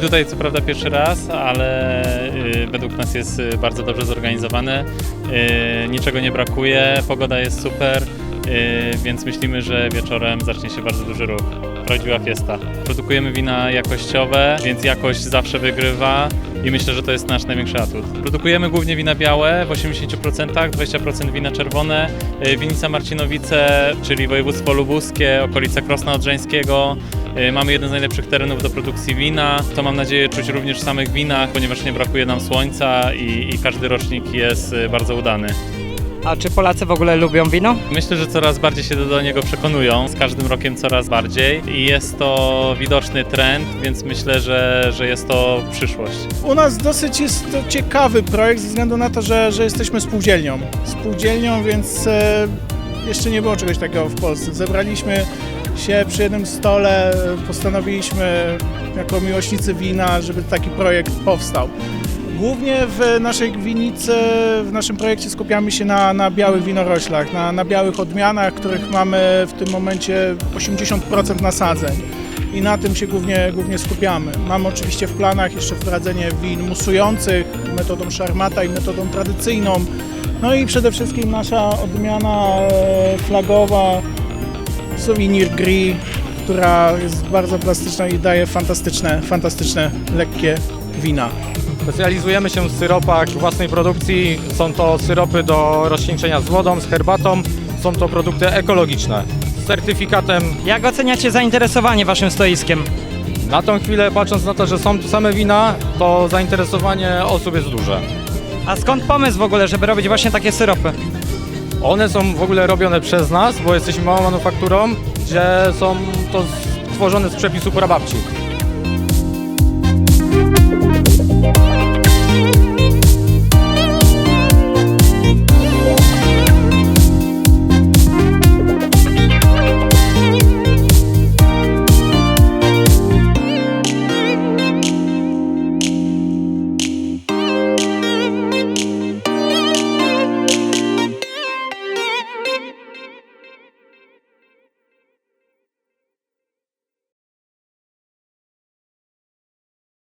tutaj co prawda pierwszy raz, ale y, według nas jest y, bardzo dobrze zorganizowane. Y, niczego nie brakuje, pogoda jest super, y, więc myślimy, że wieczorem zacznie się bardzo duży ruch. Prawdziwa fiesta. Produkujemy wina jakościowe, więc jakość zawsze wygrywa i myślę, że to jest nasz największy atut. Produkujemy głównie wina białe w 80%, 20% wina czerwone, y, winica Marcinowice, czyli województwo lubuskie, okolice Krosna Odrzańskiego. Y, Mamy jeden z najlepszych terenów do produkcji wina. To mam nadzieję czuć również w samych winach, ponieważ nie brakuje nam słońca i, i każdy rocznik jest y, bardzo udany. A czy Polacy w ogóle lubią wino? Myślę, że coraz bardziej się do niego przekonują, z każdym rokiem coraz bardziej i jest to widoczny trend, więc myślę, że, że jest to przyszłość. U nas dosyć jest to ciekawy projekt ze względu na to, że, że jesteśmy spółdzielnią. Spółdzielnią, więc e, jeszcze nie było czegoś takiego w Polsce. Zebraliśmy się przy jednym stole, postanowiliśmy jako miłośnicy wina, żeby taki projekt powstał. Głównie w naszej winicy, w naszym projekcie skupiamy się na, na białych winoroślach, na, na białych odmianach, których mamy w tym momencie 80% nasadzeń i na tym się głównie, głównie skupiamy. Mamy oczywiście w planach jeszcze wprowadzenie win musujących metodą szarmata i metodą tradycyjną. No i przede wszystkim nasza odmiana e, flagowa Souvenir Gris, która jest bardzo plastyczna i daje fantastyczne, fantastyczne, lekkie wina. Specjalizujemy się w syropach własnej produkcji. Są to syropy do rozcieńczenia z wodą, z herbatą. Są to produkty ekologiczne. Z certyfikatem Jak oceniacie zainteresowanie waszym stoiskiem? na tą chwilę, patrząc na to, że są tu same wina, to zainteresowanie osób jest duże. A skąd pomysł w ogóle, żeby robić właśnie takie syropy? One są w ogóle robione przez nas, bo jesteśmy małą manufakturą, gdzie są to stworzone z przepisu prababci.